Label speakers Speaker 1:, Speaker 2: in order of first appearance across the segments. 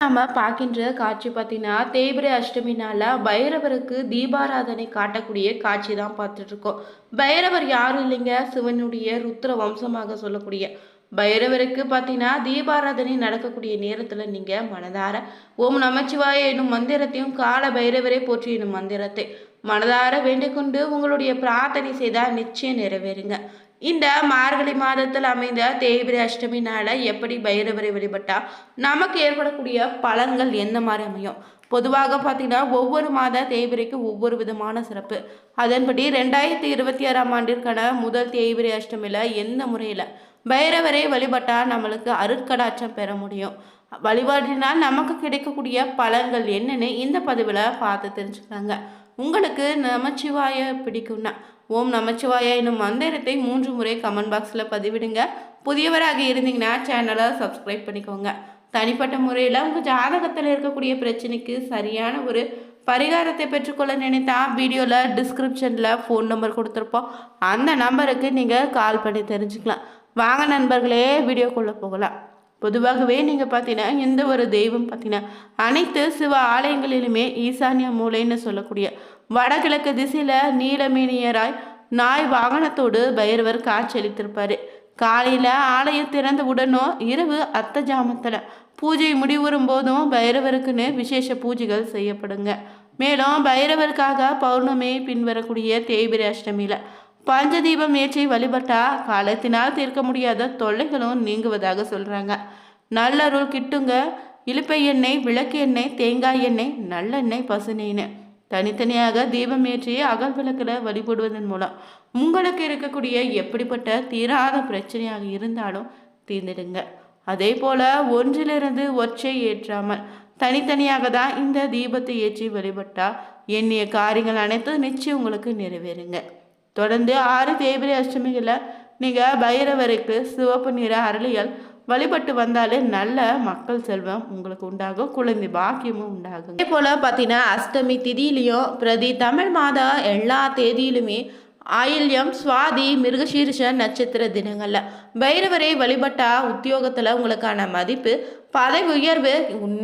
Speaker 1: நாம பார்க்கின்ற காட்சி பார்த்தீங்கன்னா தேய்பிரை அஷ்டமினால் பைரவருக்கு தீபாராதனை காட்டக்கூடிய காட்சி தான் பார்த்துட்டு இருக்கோம் பைரவர் யாரும் இல்லைங்க. சிவனுடைய ருத்ர வம்சமாக சொல்லக்கூடிய பைரவருக்கு பார்த்தீங்கன்னா தீபாராதனை நடக்கக்கூடிய நேரத்தில் நீங்கள் மனதார ஓம் நமச்சிவாய என்னும் மந்திரத்தையும் கால பைரவரை போற்றி என்னும் மந்திரத்தை மனதார வேண்டிக் கொண்டு உங்களுடைய பிரார்த்தனை செய்தால் நிச்சயம் நிறைவேறுங்க. இந்த மார்கழி மாதத்தில் அமைந்த தேய்பிரை அஷ்டமி நாளை எப்படி பைரவரை வழிபட்டால் நமக்கு ஏற்படக்கூடிய பலன்கள் எந்த மாதிரி அமையும்? பொதுவாக பார்த்தீங்கன்னா ஒவ்வொரு மாத தேய்பிரைக்கு ஒவ்வொரு விதமான சிறப்பு. அதன்படி ரெண்டாயிரத்தி இருபத்தி ஆறாம் ஆண்டிற்கான முதல் தேய்பிரை அஷ்டமியில் எந்த முறையில் பைரவரை வழிபட்டால் நம்மளுக்கு அருட்கடாட்சம் பெற முடியும்? வழிபாட்டினால் நமக்கு கிடைக்கக்கூடிய பலன்கள் என்னன்னு இந்த பதிவில் பார்த்து தெரிஞ்சுக்கலாங்க. உங்களுக்கு நமச்சிவாய பிடிக்கும்னா ஓம் நமச்சிவாயா என்னும் மந்திரத்தை மூன்று முறை கமெண்ட் பாக்ஸில் பதிவிடுங்க. புதியவராக இருந்தீங்கன்னா சேனலை சப்ஸ்கிரைப் பண்ணிக்கோங்க. தனிப்பட்ட முறையில் உங்கள் ஜாதகத்தில் இருக்கக்கூடிய பிரச்சனைக்கு சரியான ஒரு பரிகாரத்தை பெற்றுக்கொள்ள நினைத்தா வீடியோவில் டிஸ்கிரிப்ஷனில் ஃபோன் நம்பர் கொடுத்துருப்போம். அந்த நம்பருக்கு நீங்கள் கால் பண்ணி தெரிஞ்சுக்கலாம். வாங்க நண்பர்களே வீடியோக்குள்ளே போகலாம். பொதுவாகவே நீங்கள் பார்த்தீங்கன்னா எந்த ஒரு தெய்வம் பார்த்தீங்கன்னா அனைத்து சிவ ஆலயங்களிலுமே ஈசானிய மூலைன்னு சொல்லக்கூடிய வடகிழக்கு திசையில் நீலமேனியராய் நாய் வாகனத்தோடு பைரவர் காட்சியளித்திருப்பார். காலையில் ஆலயம் திறந்த உடனோ இரவு அத்த ஜாமத்தில் பூஜை முடிவுறும் போதும் பைரவருக்குன்னு விசேஷ பூஜைகள் செய்யப்படுங்க. மேலும் பைரவருக்காக பௌர்ணமி பின்வரக்கூடிய தேய்பிரி அஷ்டமியில் பஞ்சதீபம் ஏற்றி வழிபட்டா காலத்தினால் தீர்க்க முடியாத தொல்லைகளும் நீங்குவதாக சொல்கிறாங்க நல்லருள் கிட்டுங்க இழுப்பை எண்ணெய் விளக்கு எண்ணெய் தேங்காய் எண்ணெய் நல்லெண்ணெய் பசுனெய்னு தனித்தனியாக தீபம் ஏற்றி அகல் விளக்கில் வழிபடுவதன் மூலம் உங்களுக்கு இருக்கக்கூடிய எப்படிப்பட்ட தீராத பிரச்சனையாக இருந்தாலும் தீர்ந்துடுங்க. அதே போல ஒன்றிலிருந்து ஒற்றை ஏற்றாமல் தனித்தனியாக தான் இந்த தீபத்தை ஏற்றி வழிபட்டால் எண்ணிய காரியங்கள் அனைத்தும் நிச்சயம் உங்களுக்கு நிறைவேறுங்க. தொடர்ந்து ஆறு தேய்பிரை அஷ்டமிகளில் நீங்கள் பைரவருக்கு சிவப்பு நிற அரளியல் வழிபட்டு வந்தாலே நல்ல மக்கள் செல்வம் உங்களுக்கு உண்டாகும் குழந்தை பாக்கியமும் உண்டாகும். அதே போல் பார்த்தீங்கன்னா அஷ்டமி திதியிலையும் பிரதி தமிழ் மாத எல்லா தேதியிலுமே ஆயில்யம் சுவாதி மிருகசீரிஷ நட்சத்திர தினங்களில் பைரவரை வழிபட்டா உத்தியோகத்தில் உங்களுக்கான மதிப்பு பதவி உயர்வு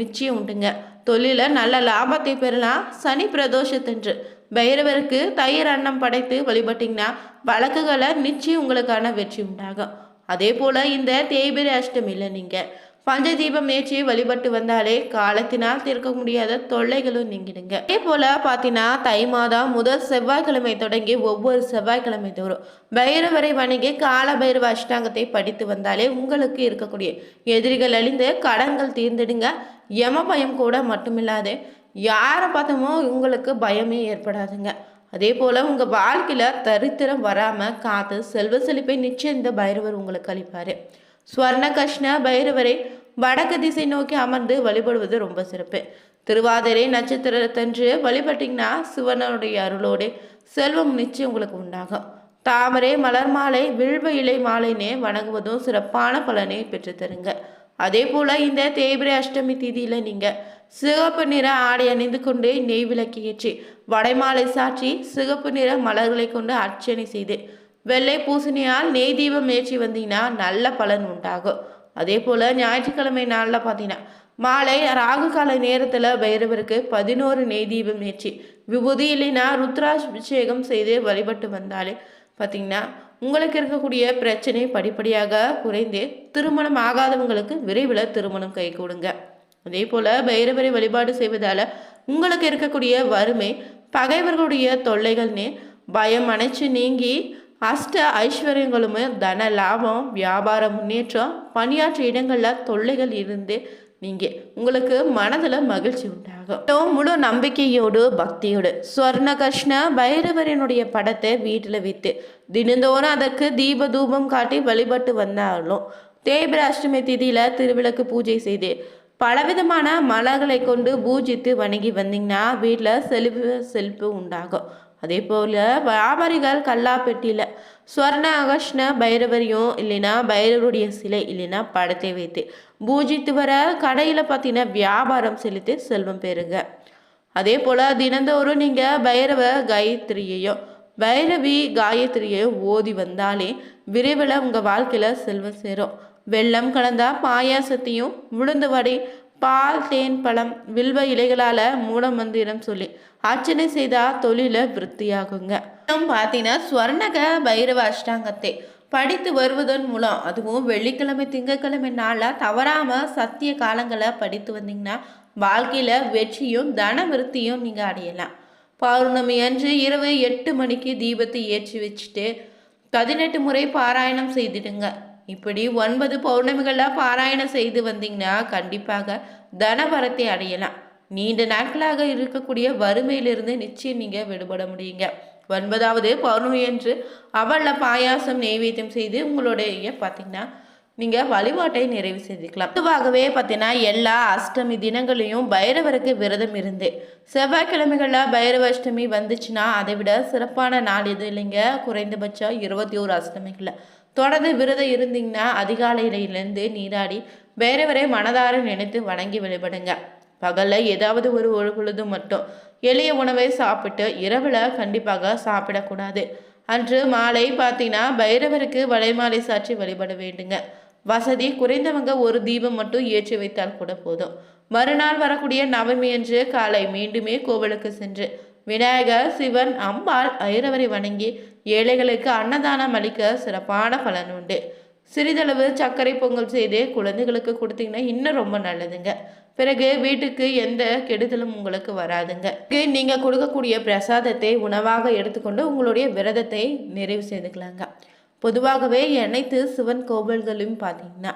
Speaker 1: நிச்சயம் உண்டுங்க. தொழிலில் நல்ல லாபத்தை பெறலாம் சனி பிரதோஷத்தன்று. பைரவருக்கு தயிர் அன்னம் படைத்து வழிபட்டிங்கன்னா வழக்குகளை நிச்சயம் உங்களுக்கான வெற்றி உண்டாகும். அதே போல் இந்த தேய்பிரை அஷ்டமியில் நீங்கள் பஞ்சதீபம் ஏற்றி வழிபட்டு வந்தாலே காலத்தினால் தீர்க்க முடியாத தொல்லைகளும் நீங்கிடுங்க. அதே போல பார்த்தீங்கன்னா தை மாதம் முதல் செவ்வாய்க்கிழமை தொடங்கி ஒவ்வொரு செவ்வாய்க்கிழமை தோறும் பைரவரை வணங்கி கால பைரவ அஷ்டாங்கத்தை படித்து வந்தாலே உங்களுக்கு இருக்கக்கூடிய எதிரிகள் அழிந்து கடன்கள் தீர்ந்துடுங்க. யம பயம் கூட மட்டுமில்லாது யாரை பார்த்தோமோ உங்களுக்கு பயமே ஏற்படாதுங்க. அதே போல் உங்கள் வாழ்க்கையில் தரித்திரம் வராமல் காத்து செல்வ செழிப்பை நிச்சயம் இந்த பைரவர் உங்களுக்கு அளிப்பார். ஸ்வர்ண கிருஷ்ண பைரவரை வடக்கு திசை நோக்கி அமர்ந்து வழிபடுவது ரொம்ப சிறப்பு. திருவாதிரை நட்சத்திரத்தன்று வழிபட்டிங்கன்னா சிவனனுடைய அருளோடு செல்வம் நிச்சயம் உங்களுக்கு உண்டாகும். தாமரை மலர் மாலை வில்வ இலை மாலைனே வணங்குவதும் சிறப்பான பலனை பெற்றுத்தருங்க. அதே போல் இந்த தேய்பிரை அஷ்டமி தீதியில் நீங்கள் சிவப்பு நிற ஆடை அணிந்து கொண்டு நெய் விளக்கு ஏற்றி வடைமாலை சாற்றி சிகப்பு நிற மலர்களை கொண்டு அர்ச்சனை செய்து வெள்ளை பூசணியால் நெய் தீபம் ஏற்றி வந்தீங்கன்னா நல்ல பலன் உண்டாகும். அதே போல் ஞாயிற்றுக்கிழமை நாளில் பார்த்தீங்கன்னா மாலை ராகு கால நேரத்தில் பைரவருக்கு பதினோரு நெய் தீபம் ஏற்றி விபூதி இல்லைன்னா ருத்ராபிஷேகம் செய்து வழிபட்டு வந்தாலே பார்த்தீங்கன்னா உங்களுக்கு இருக்கக்கூடிய பிரச்சனை படிப்படியாக குறைந்து திருமணம் ஆகாதவங்களுக்கு விரைவில் திருமணம் கை கொடுங்க. அதே போல் பைரவரை வழிபாடு செய்வதால் உங்களுக்கு இருக்கக்கூடிய வறுமை பகைவர்களுடைய தொல்லைகள்னு பயம் அணைச்சு நீங்கி அஷ்ட ஐஸ்வர்யங்களுமே தன லாபம் வியாபார முன்னேற்றம் பணியாற்ற இடங்களில் தொல்லைகள் இருந்து நீங்கள் உங்களுக்கு மனதில் மகிழ்ச்சி உண்டாகும். முழு நம்பிக்கையோடு பக்தியோடு ஸ்வர்ண கிருஷ்ண பைரவரனுடைய படத்தை வீட்டில் வைத்து தினந்தோறும் அதற்கு தீப தூபம் காட்டி வழிபட்டு வந்தாலும் தேய்பிர அஷ்டமி திதியில் திருவிளக்கு பூஜை செய்து பலவிதமான மலர்களை கொண்டு பூஜித்து வணங்கி வந்தீங்கன்னா வீட்டில் செழிப்பு செழிப்பு உண்டாகும். அதே போல் வியாபாரிகள் கல்லாப்பெட்டியில் ஸ்வர்ண அகஷ்ண பைரவரையும் இல்லைன்னா பைரவருடைய சிலை இல்லைன்னா படத்தை வைத்து பூஜித்து வர கடையில் பார்த்தீங்கன்னா வியாபாரம் செலுத்தி செல்வம் பெறுங்க. அதே போல் தினந்தோறும் நீங்கள் பைரவ காயத்ரியையும் பைரவி காயத்ரியையும் ஓதி வந்தாலே விரைவில் உங்கள் வாழ்க்கையில் செல்வம் சேரும். வெள்ளம் கலந்த பாயாசத்தையும் உளுந்து வடை பால் தேன் பழம் வில்வ இலைகளால் மூலமந்திரம் சொல்லி அர்ச்சனை செய்தால் தொழில விருத்தியாகுங்க. இன்னும் பார்த்தீங்கன்னா ஸ்வர்ணக பைரவ அஷ்டாங்கத்தை படித்து வருவதன் மூலம் அதுவும் வெள்ளிக்கிழமை திங்கட்கிழமை நாளில் தவறாமல் சத்திய காலங்களை படித்து வந்தீங்கன்னா வாழ்க்கையில் வெற்றியும் தன விருத்தியும் நீங்கள் அடையலாம். பௌர்ணமி அன்று இரவு எட்டு மணிக்கு தீபத்தை ஏற்றி வச்சுட்டு பதினெட்டு முறை பாராயணம் செய்திடுங்க. இப்படி ஒன்பது பௌர்ணமிகளில் பாராயணம் செய்து வந்தீங்கன்னா கண்டிப்பாக தனபரத்தை அடையலாம். நீண்ட நாட்களாக இருக்கக்கூடிய வறுமையிலிருந்து நிச்சயம் நீங்கள் விடுபட முடியுங்க. ஒன்பதாவது பௌர்ணமி என்று அவளில் பாயாசம் நெய்வேத்தியம் செய்து உங்களுடைய பார்த்தீங்கன்னா நீங்கள் வழிபாட்டை நிறைவு செய்துக்கலாம். பொதுவாகவே பார்த்தீங்கன்னா எல்லா அஷ்டமி தினங்களையும் பைரவருக்கு விரதம் இருந்து செவ்வாய்க்கிழமைகளில் பைரவ அஷ்டமி வந்துச்சுன்னா அதை விட சிறப்பான நாள் எதுவும் இல்லைங்க? குறைந்தபட்சம் இருபத்தி ஒரு அஷ்டமிகளில். தொடர்ந்து விரதம் இருந்தீங்கன்னா அதிகாலையிலேருந்து நீராடி பைரவரை மனதார நினைத்து வணங்கி வழிபடுங்க. பகலில் ஏதாவது ஒரு ஒரு பொழுது மட்டும் எளிய உணவை சாப்பிட்டு இரவில் கண்டிப்பாக சாப்பிடக்கூடாது. அன்று மாலை பார்த்தீங்கன்னா பைரவருக்கு வளைமாலை சாற்றி வழிபட வேண்டுங்க. வசதி குறைந்தவங்க ஒரு தீபம் மட்டும் ஏற்றி வைத்தால் கூட போதும். மறுநாள் வரக்கூடிய நவமி அன்று காலை மீண்டுமே கோவிலுக்கு சென்று விநாயகர் சிவன் அம்பாள் ஐரவரை வணங்கி ஏழைகளுக்கு அன்னதானம் அளிக்க சிறப்பான பலன் உண்டு. சிறிதளவு சர்க்கரை பொங்கல் செய்து குழந்தைகளுக்கு கொடுத்தீங்கன்னா இன்னும் ரொம்ப நல்லதுங்க. பிறகு வீட்டுக்கு எந்த கெடுதலும் உங்களுக்கு வராதுங்க. நீங்கள் கொடுக்கக்கூடிய பிரசாதத்தை உணவாக எடுத்துக்கொண்டு உங்களுடைய விரதத்தை நிறைவு செய்துக்கலாங்க. பொதுவாகவே அனைத்து சிவன் கோவில்களையும் பார்த்தீங்கன்னா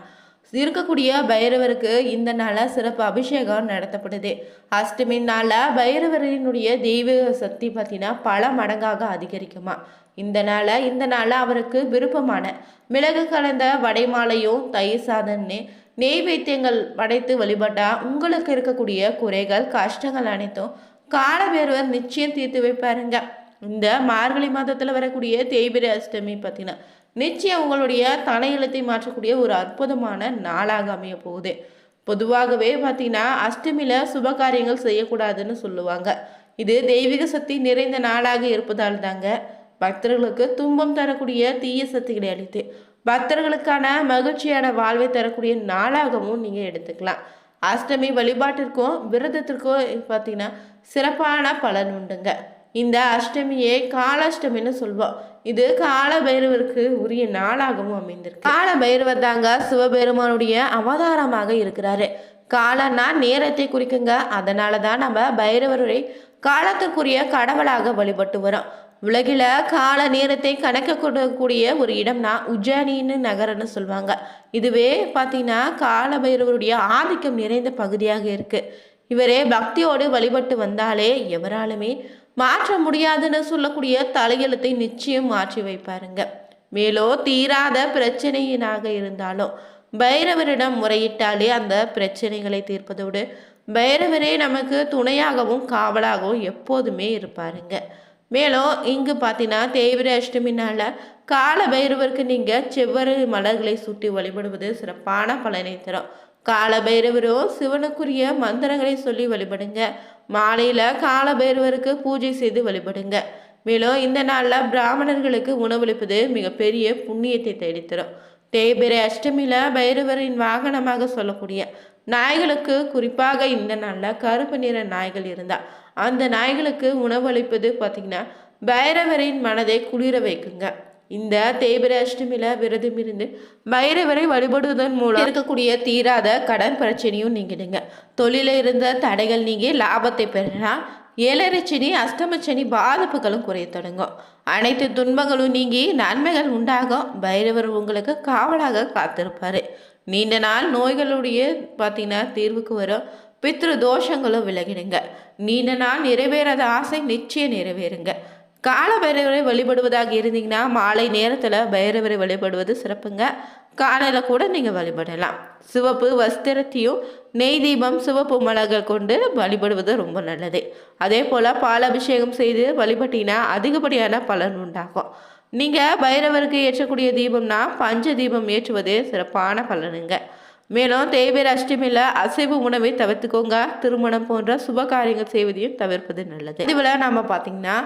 Speaker 1: இருக்கக்கூடிய பைரவருக்கு இந்த நாளில் சிறப்பு அபிஷேகம் நடத்தப்படுது. அஷ்டமி நாளில் பைரவரினுடைய தெய்வ சக்தி பார்த்தீங்கன்னா பல மடங்காக அதிகரிக்குமா. இந்த நாளில் இந்த நாளில் அவருக்கு விருப்பமான மிளகு கலந்த வடைமாலையும் தயிர் சாதம்னு நெய்வேத்தியங்கள் படைத்து வழிபட்டால் உங்களுக்கு இருக்கக்கூடிய குறைகள் கஷ்டங்கள் அனைத்தும் காலபேரவர் நிச்சயம் தீர்த்து வைப்பாருங்க. இந்த மார்கழி மாதத்தில் வரக்கூடிய தேய்பிரை அஷ்டமி பார்த்தீங்கன்னா நிச்சயம் உங்களுடைய தலையெழுத்தை மாற்றக்கூடிய ஒரு அற்புதமான நாளாக அமைய போகுது. பொதுவாகவே பார்த்தீங்கன்னா அஷ்டமியில் சுப காரியங்கள் செய்யக்கூடாதுன்னு சொல்லுவாங்க. இது தெய்வீக சக்தி நிறைந்த நாளாக இருப்பதால் தாங்க பக்தர்களுக்கு துன்பம் தரக்கூடிய தீய சக்திகளை அளித்து பக்தர்களுக்கான மகிழ்ச்சியான வாழ்வை தரக்கூடிய நாளாகவும் நீங்கள் எடுத்துக்கலாம். அஷ்டமி வழிபாட்டிற்கும் விரதத்திற்கும் பார்த்தீங்கன்னா சிறப்பான பலன் உண்டுங்க. இந்த அஷ்டமியை காலாஷ்டமின்னு சொல்வோம் இது கால பைரவருக்கு உரிய நாளாகவும் அமைந்திருக்கு. கால பைரவர் தாங்க சிவபெருமானுடைய அவதாரமாக இருக்கிறாரு. காலன்னா நேரத்தை குறிக்குங்க. அதனால தான் நம்ம பைரவருடைய காலத்துக்குரிய கடவுளாக வழிபட்டு வரோம். உலகில் கால நேரத்தை கணக்க கொடுக்கக்கூடிய ஒரு இடம்னா உஜ்ஜானின்னு நகரம்னு சொல்லுவாங்க இதுவே பார்த்தீங்கன்னா கால பைரவருடைய ஆதிக்கம் நிறைந்த பகுதியாக இருக்குது இவரே பக்தியோடு வழிபட்டு வந்தாலே எவராலுமே மாற்ற முடியாதுன்னு சொல்லக்கூடிய தலையெழுத்தை நிச்சயம் மாற்றி வைப்பாருங்க. மேலோ தீராத பிரச்சனையினாக இருந்தாலும் பைரவரிடம் முறையிட்டாலே அந்த பிரச்சனைகளை தீர்ப்பதோடு பைரவரே நமக்கு துணையாகவும் காவலாகவும் எப்போதுமே இருப்பாருங்க. மேலும் இங்கு பார்த்தீங்கன்னா தேவிர அஷ்டமினால கால பைரவருக்கு நீங்கள் செவ்வறு மலர்களை சுட்டி வழிபடுவது சிறப்பான பலனை தரும். கால சிவனுக்குரிய மந்திரங்களை சொல்லி வழிபடுங்க. மாலையில் கால பைரவருக்கு பூஜை செய்து வழிபடுங்க. மேலும் இந்த நாளில் பிராமணர்களுக்கு உணவளிப்பது மிகப்பெரிய புண்ணியத்தை தேடித்தரும். தேய்பிரை அஷ்டமியில் பைரவரின் வாகனமாக சொல்லக்கூடிய நாய்களுக்கு குறிப்பாக இந்த நாளில் கருப்பு நிற நாய்கள் இருந்தால் அந்த நாய்களுக்கு உணவளிப்பது பார்த்திங்கன்னா பைரவரின் மனதை குளிர வைக்குங்க. இந்த தேய்பிர அஷ்டமியில் விரதம் இருந்து பைரவரை வழிபடுவதன் மூலம் இருக்கக்கூடிய தீராத கடன் பிரச்சனையும் நீங்கிடுங்க. தொழில இருந்த தடைகள் நீங்கி லாபத்தை பெறலாம். ஏழரை சனி அஷ்டமச்சனி பாதிப்புகளும் குறைய தொடங்கும். அனைத்து துன்பங்களும் நீங்கி நன்மைகள் உண்டாகும். பைரவர் உங்களுக்கு காவலாக காத்திருப்பார். நீண்ட நாள் நோய்களுடைய பார்த்தீங்கன்னா தீர்வுக்கு வரும். பித்ரு தோஷங்களும் விலகிடுங்க. நீண்ட நாள் நிறைவேறாத ஆசை நிச்சயம் நிறைவேறுங்க. கால பைரவரை வழிபடுவதாக இருந்தீங்கன்னா மாலை நேரத்தில் பைரவரை வழிபடுவது சிறப்புங்க. காலையில் கூட நீங்கள் வழிபடலாம். சிவப்பு வஸ்திரத்தையும் நெய் தீபம் சிவப்பு மலர்கள் கொண்டு வழிபடுவது ரொம்ப நல்லது. அதே போல் பால் அபிஷேகம் செய்து வழிபட்டீங்கன்னா அதிகப்படியான பலன் உண்டாகும். நீங்கள் பைரவருக்கு ஏற்றக்கூடிய தீபம்னா பஞ்ச தீபம் ஏற்றுவதே சிறப்பான பலனுங்க. மேலும் தேய்பிர அஷ்டமியில் அசைவ உணவை தவிர்த்துக்கோங்க. திருமணம் போன்ற சுப காரியங்கள் செய்வதையும் தவிர்ப்பது நல்லது. இதுவில் நம்ம பார்த்தீங்கன்னா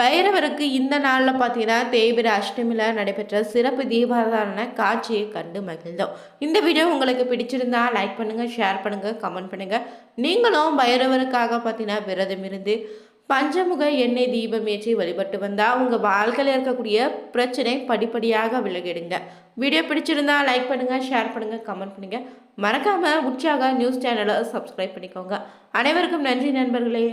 Speaker 1: பைரவருக்கு இந்த நாளில் பார்த்தீங்கன்னா தேய்பிர அஷ்டமியில் நடைபெற்ற சிறப்பு தீபாராதன காட்சியை கண்டு மகிழ்ந்தோம். இந்த வீடியோ உங்களுக்கு பிடிச்சிருந்தா லைக் பண்ணுங்கள் ஷேர் பண்ணுங்கள் கமெண்ட் பண்ணுங்கள் நீங்களும் பைரவருக்காக பார்த்தீங்கன்னா விரதம் இருந்து பஞ்சமுக எண்ணெய் தீபம் ஏற்றி வழிபட்டு வந்தால் உங்கள் வாழ்க்கையில் இருக்கக்கூடிய பிரச்சனை படிப்படியாக விலகிடுங்க. வீடியோ பிடிச்சிருந்தா லைக் பண்ணுங்கள் ஷேர் பண்ணுங்கள் கமெண்ட் பண்ணுங்கள் மறக்காமல் உற்சாக நியூஸ் சேனலை சப்ஸ்கிரைப் பண்ணிக்கோங்க. அனைவருக்கும் நன்றி நண்பர்களே.